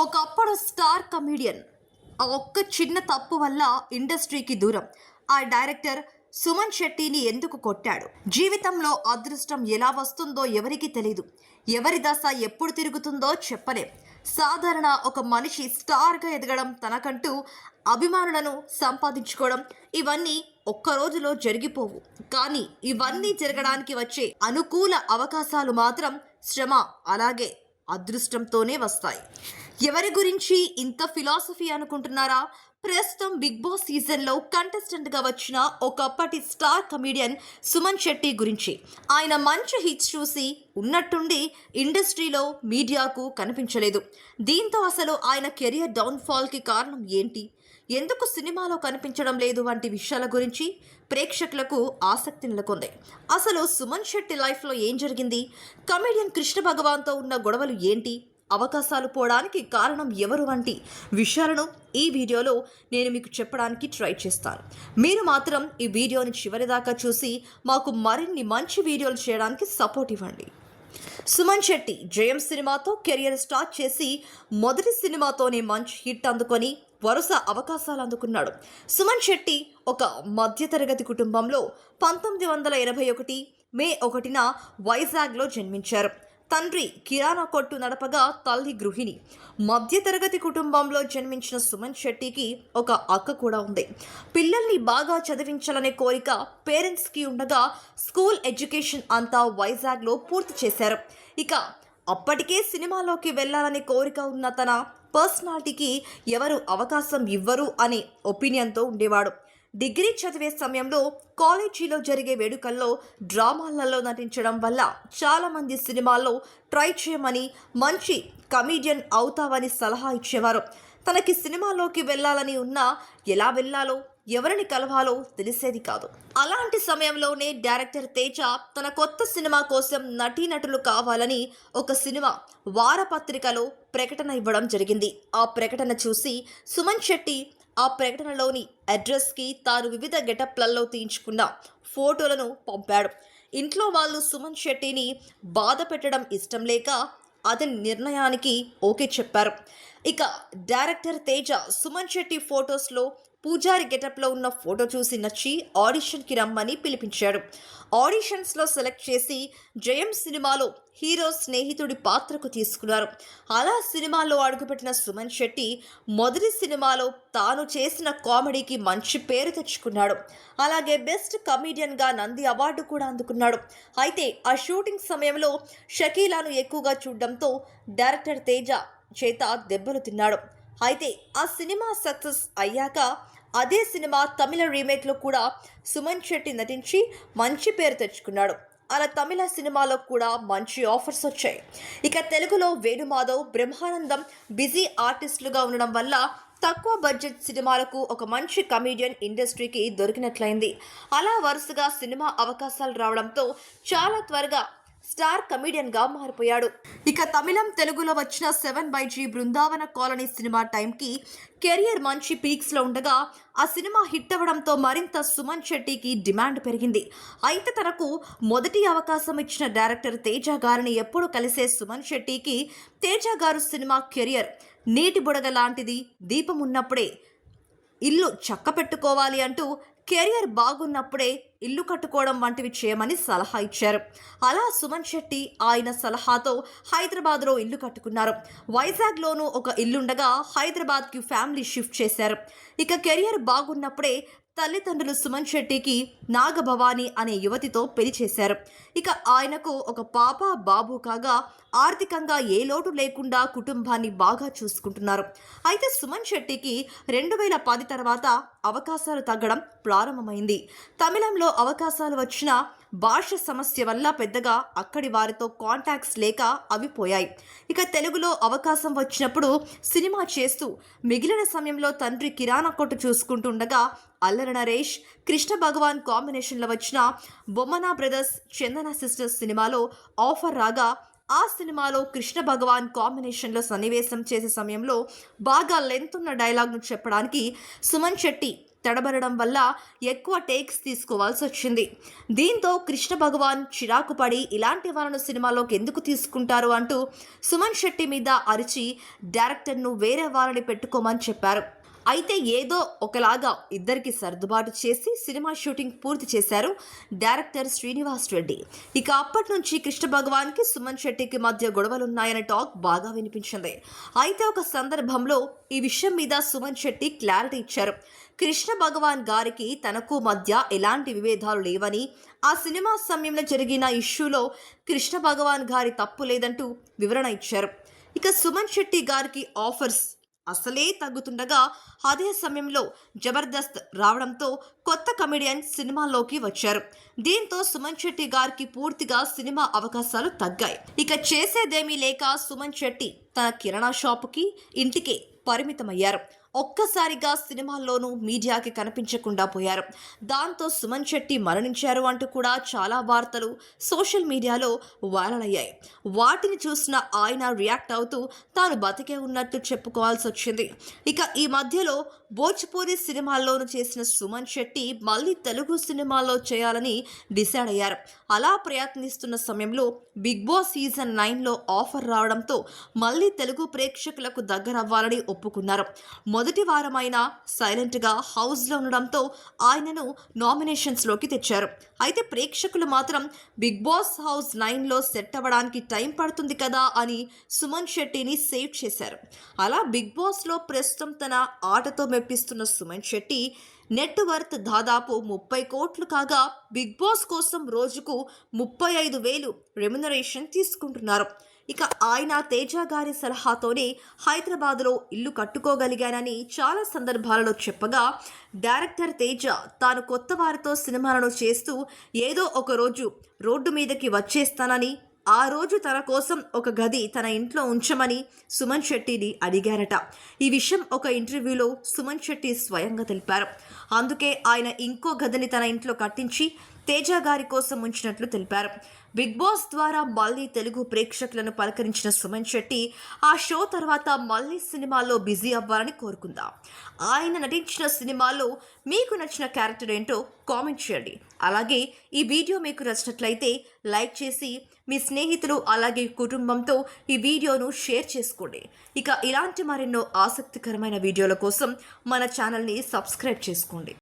ఒకప్పుడు star comedian. ఆ ఒక్క చిన్న తప్పు వల్ల ఇండస్ట్రీకి దూరం. ఆ డైరెక్టర్ సుమన్ శెట్టిని ఎందుకు కొట్టాడు? జీవితంలో అదృష్టం ఎలా వస్తుందో ఎవరికీ తెలియదు ఎవరి దశ ఎప్పుడు తిరుగుతుందో చెప్పలేం. సాధారణ ఒక మనిషి స్టార్గా ఎదగడం తనకంటూ అభిమానులను సంపాదించుకోవడం ఇవన్నీ ఒక్క రోజులో జరిగిపోవు. కానీ ఇవన్నీ జరగడానికి వచ్చే అనుకూల అవకాశాలు మాత్రం శ్రమ అలాగే అదృష్టంతోనే వస్తాయి. ఎవరి గురించి ఇంత ఫిలాసఫీ అనుకుంటున్నారా? ప్రస్తుతం బిగ్ బాస్ సీజన్లో కంటెస్టెంట్గా వచ్చిన ఒకప్పటి స్టార్ కమీడియన్ సుమన్ శెట్టి గురించి. ఆయన మంచి హిట్స్ చూసి ఉన్నట్టుండి ఇండస్ట్రీలో మీడియాకు కనిపించలేదు. దీంతో అసలు ఆయన కెరియర్ డౌన్ఫాల్కి కారణం ఏంటి? ఎందుకు సినిమాలో కనిపించడం లేదు వంటి విషయాల గురించి ప్రేక్షకులకు ఆసక్తి నెలకొంది. అసలు సుమన్ శెట్టి లైఫ్లో ఏం జరిగింది? కమెడియన్ కృష్ణ భగవాన్తో ఉన్న గొడవలు ఏంటి? అవకాశాలు పోవడానికి కారణం ఎవరు వంటి విషయాలను ఈ వీడియోలో నేను మీకు చెప్పడానికి ట్రై చేస్తాను. మీరు మాత్రం ఈ వీడియోని చివరిదాకా చూసి మాకు మరిన్ని మంచి వీడియోలు చేయడానికి సపోర్ట్ ఇవ్వండి. సుమన్ శెట్టి జయం సినిమాతో కెరియర్ స్టార్ట్ చేసి మొదటి సినిమాతోనే మంచి హిట్ అందుకొని వరుస అవకాశాలు అందుకున్నాడు. సుమన్ శెట్టి ఒక మధ్యతరగతి కుటుంబంలో పంతొమ్మిది వందల ఎనభై ఒకటి మే ఒకటిన వైజాగ్లో జన్మించారు. తండ్రి కిరాణా కొట్టు నడపగా తల్లి గృహిణి. మధ్యతరగతి కుటుంబంలో జన్మించిన సుమన్ శెట్టికి ఒక అక్క కూడా ఉంది. పిల్లల్ని బాగా చదివించాలనే కోరిక పేరెంట్స్కి ఉండగా స్కూల్ ఎడ్యుకేషన్ అంతా వైజాగ్లో పూర్తి చేశారు. ఇక అప్పటికే సినిమాలోకి వెళ్ళాలనే కోరిక ఉన్న తన పర్సనాలిటీకి ఎవరు అవకాశం ఇవ్వరు అనే ఒపీనియన్తో ఉండేవాడు. డిగ్రీ చదివే సమయంలో కాలేజీలో జరిగే వేడుకల్లో డ్రామాలలో నటించడం వల్ల చాలామంది సినిమాల్లో ట్రై చేయమని మంచి కమీడియన్ అవుతావని సలహా ఇచ్చేవారు. తనకి సినిమాలోకి వెళ్ళాలని ఉన్నా ఎలా వెళ్ళాలో ఎవరిని కలవాలో తెలిసేది కాదు. అలాంటి సమయంలోనే డైరెక్టర్ తేజ తన కొత్త సినిమా కోసం నటీనటులు కావాలని ఒక సినిమా వారపత్రికలో ప్రకటన ఇవ్వడం జరిగింది. ఆ ప్రకటన చూసి సుమన్ శెట్టి ఆ ప్రకటనలోని అడ్రస్కి తాను వివిధ గెటప్లలో తీయించుకున్న ఫోటోలను పంపాడు. ఇంట్లో వాళ్ళు సుమన్ శెట్టిని బాధ పెట్టడం ఇష్టం లేక అతని నిర్ణయానికి ఓకే చెప్పారు. ఇక డైరెక్టర్ తేజ సుమన్ శెట్టి ఫొటోస్లో పూజారి గెటప్లో ఉన్న ఫోటో చూసి నచ్చి ఆడిషన్కి రమ్మని పిలిపించాడు. ఆడిషన్స్లో సెలెక్ట్ చేసి జయం సినిమాలో హీరో స్నేహితుడి పాత్రకు తీసుకున్నారు. అలా సినిమాలో అడుగుపెట్టిన సుమన్ శెట్టి మొదటి సినిమాలో తాను చేసిన కామెడీకి మంచి పేరు తెచ్చుకున్నాడు. అలాగే బెస్ట్ కమీడియన్గా నంది అవార్డు కూడా అందుకున్నాడు. అయితే ఆ షూటింగ్ సమయంలో షకీలాను ఎక్కువగా చూడడంతో డైరెక్టర్ తేజ చేత దెబ్బలు తిన్నాడు. అయితే ఆ సినిమా సక్సెస్ అయ్యాక అదే సినిమా తమిళ రీమేక్లో కూడా సుమన్ శెట్టి నటించి మంచి పేరు తెచ్చుకున్నాడు. అలా తమిళ సినిమాలో కూడా మంచి ఆఫర్స్ వచ్చాయి. ఇక తెలుగులో వేణుమాధవ్ బ్రహ్మానందం బిజీ ఆర్టిస్టులుగా ఉండడం వల్ల తక్కువ బడ్జెట్ సినిమాలకు ఒక మంచి కమీడియన్ ఇండస్ట్రీకి దొరికినట్లయింది. అలా వరుసగా సినిమా అవకాశాలు రావడంతో చాలా త్వరగా స్టార్ కమీడియన్గా మారిపోయాడు. ఇక తమిళం తెలుగులో వచ్చిన seven by G Brindavana colony cinema టైంకి కెరియర్ మంచి పీక్స్లో ఉండగా ఆ సినిమా హిట్ అవ్వడంతో మరింత సుమన్ శెట్టికి డిమాండ్ పెరిగింది. అయితే తనకు మొదటి అవకాశం ఇచ్చిన డైరెక్టర్ తేజ గారిని ఎప్పుడు కలిసే సుమన్ శెట్టికి తేజ గారు సినిమా కెరియర్ నీటి బుడగ లాంటిది దీపం ఉన్నప్పుడే. ఇల్లు చక్క పెట్టుకోవాలి అంటూ కెరియర్ బాగున్నప్పుడే ఇల్లు కట్టుకోవడం వంటివి చేయమని సలహా ఇచ్చారు. అలా సుమన్ శెట్టి ఆయన సలహాతో హైదరాబాద్లో ఇల్లు కట్టుకున్నారు. వైజాగ్లోనూ ఒక ఇల్లుండగా హైదరాబాద్కి ఫ్యామిలీ షిఫ్ట్ చేశారు. ఇక కెరియర్ బాగున్నప్పుడే తల్లిదండ్రులు సుమన్ శెట్టికి నాగభవాని అనే యువతితో పెళ్ళి చేశారు. ఇక ఆయనకు ఒక పాప బాబు కాగా ఆర్థికంగా ఏ లోటు లేకుండా కుటుంబాన్ని బాగా చూసుకుంటున్నారు. అయితే సుమన్ శెట్టికి రెండు వేల పది తర్వాత అవకాశాలు తగ్గడం ప్రారంభమైంది. తమిళంలో అవకాశాలు వచ్చిన భాష సమస్య వల్ల పెద్దగా అక్కడి వారితో కాంటాక్ట్స్ లేక అవి పోయాయి. ఇక తెలుగులో అవకాశం వచ్చినప్పుడు సినిమా చేస్తూ మిగిలిన సమయంలో తండ్రి కిరాణా కొట్టు చూసుకుంటుండగా అల్లరి నరేష్ కృష్ణ భగవాన్ కాంబినేషన్లో వచ్చిన బొమ్మనా బ్రదర్స్ చందన సిస్టర్స్ సినిమాలో ఆఫర్ రాగా ఆ సినిమాలో కృష్ణ భగవాన్ కాంబినేషన్లో సన్నివేశం చేసే సమయంలో బాగా లెంత్ ఉన్న డైలాగ్ను చెప్పడానికి సుమన్ శెట్టి తడబడడం వల్ల ఎక్కువ టేక్స్ తీసుకోవాల్సి వచ్చింది. దీంతో కృష్ణ భగవాన్ చిరాకు పడి ఇలాంటి వాళ్ళను సినిమాలోకి ఎందుకు తీసుకుంటారు అంటూ సుమన్ శెట్టి మీద అరిచి డైరెక్టర్ను వేరే వారిని పెట్టుకోమని చెప్పారు. అయితే ఏదో ఒకలాగా ఇద్దరికి సర్దుబాటు చేసి సినిమా షూటింగ్ పూర్తి చేశారు డైరెక్టర్ శ్రీనివాస్ రెడ్డి. ఇక అప్పటి నుంచి కృష్ణ భగవాన్కి సుమన్ శెట్టికి మధ్య గొడవలున్నాయనే టాక్ బాగా వినిపించింది. అయితే ఒక సందర్భంలో ఈ విషయం మీద సుమన్ శెట్టి క్లారిటీ ఇచ్చారు. కృష్ణ భగవాన్ గారికి తనకు మధ్య ఎలాంటి విభేదాలు లేవని ఆ సినిమా సమయంలో జరిగిన ఇష్యూలో కృష్ణ భగవాన్ గారి తప్పు లేదంటూ వివరణ ఇచ్చారు. ఇక సుమన్ శెట్టి గారికి ఆఫర్స్ అసలే తగ్గుతుండగా అదే సమయంలో జబర్దస్త్ రావడంతో కొత్త కమెడియన్ సినిమాలోకి వచ్చారు. దీంతో సుమన్ శెట్టి గారికి పూర్తిగా సినిమా అవకాశాలు తగ్గాయి. ఇక చేసేదేమీ లేక సుమన్ శెట్టి తన కిరాణా షాపుకి ఇంటికే పరిమితమయ్యారు. ఒక్కసారిగా సినిమాల్లోనూ మీడియాకి కనిపించకుండా పోయారు. దాంతో సుమన్ శెట్టి మరణించారు అంటూ కూడా చాలా వార్తలు సోషల్ మీడియాలో వైరల్ అయ్యాయి. వాటిని చూసిన ఆయన రియాక్ట్ అవుతూ తాను బతికే ఉన్నట్టు చెప్పుకోవాల్సి వచ్చింది. ఇక ఈ మధ్యలో భోజ్పూరి సినిమాల్లోనూ చేసిన సుమన్ శెట్టి మళ్ళీ తెలుగు సినిమాల్లో చేయాలని డిసైడ్ అయ్యారు. అలా ప్రయత్నిస్తున్న సమయంలో బిగ్ బాస్ సీజన్ నైన్లో ఆఫర్ రావడంతో మళ్ళీ తెలుగు ప్రేక్షకులకు దగ్గర అవ్వాలని ఒప్పుకున్నారు. మొదటి మొదటి వారమైన సైలెంట్గా హౌస్లో ఉండడంతో ఆయనను నామినేషన్స్లోకి తెచ్చారు. అయితే ప్రేక్షకులు మాత్రం బిగ్ బాస్ హౌస్ నైన్లో సెట్ అవ్వడానికి టైం పడుతుంది కదా అని సుమన్ శెట్టిని సేవ్ చేశారు. అలా బిగ్ బాస్లో ప్రస్తుతం తన ఆటతో మెప్పిస్తున్న సుమన్ శెట్టి నెట్ వర్త్ దాదాపు ముప్పై కోట్లు కాగా బిగ్ బాస్ కోసం రోజుకు ముప్పై ఐదు వేలు రెమ్యునరేషన్ తీసుకుంటున్నారు. ఇక ఆయన తేజ గారి సలహాతోనే హైదరాబాద్లో ఇల్లు కట్టుకోగలిగానని చాలా సందర్భాలలో చెప్పగా డైరెక్టర్ తేజ తాను కొత్త వారితో సినిమాలను చేస్తూ ఏదో ఒక రోజు రోడ్డు మీదకి వచ్చేస్తానని ఆ రోజు తన కోసం ఒక గది తన ఇంట్లో ఉంచమని సుమన్ శెట్టిని అడిగారట. ఈ విషయం ఒక ఇంటర్వ్యూలో సుమన్ శెట్టి స్వయంగా తెలిపారు. అందుకే ఆయన ఇంకో గదిని తన ఇంట్లో కట్టించి తేజ గారి కోసం ఉంచినట్లు తెలిపారు. బిగ్ బాస్ ద్వారా మళ్ళీ తెలుగు ప్రేక్షకులను పలకరించిన సుమన్ శెట్టి ఆ షో తర్వాత మళ్ళీ సినిమాల్లో బిజీ అవ్వాలని కోరుకుందాం. ఆయన నటించిన సినిమాలో మీకు నచ్చిన క్యారెక్టర్ ఏంటో కామెంట్ చేయండి. అలాగే ఈ వీడియో మీకు నచ్చినట్లయితే లైక్ చేసి మీ స్నేహితులు అలాగే కుటుంబంతో ఈ వీడియోను షేర్ చేసుకోండి. ఇక ఇలాంటి మరెన్నో ఆసక్తికరమైన వీడియోల కోసం మన ఛానల్ని సబ్స్క్రైబ్ చేసుకోండి.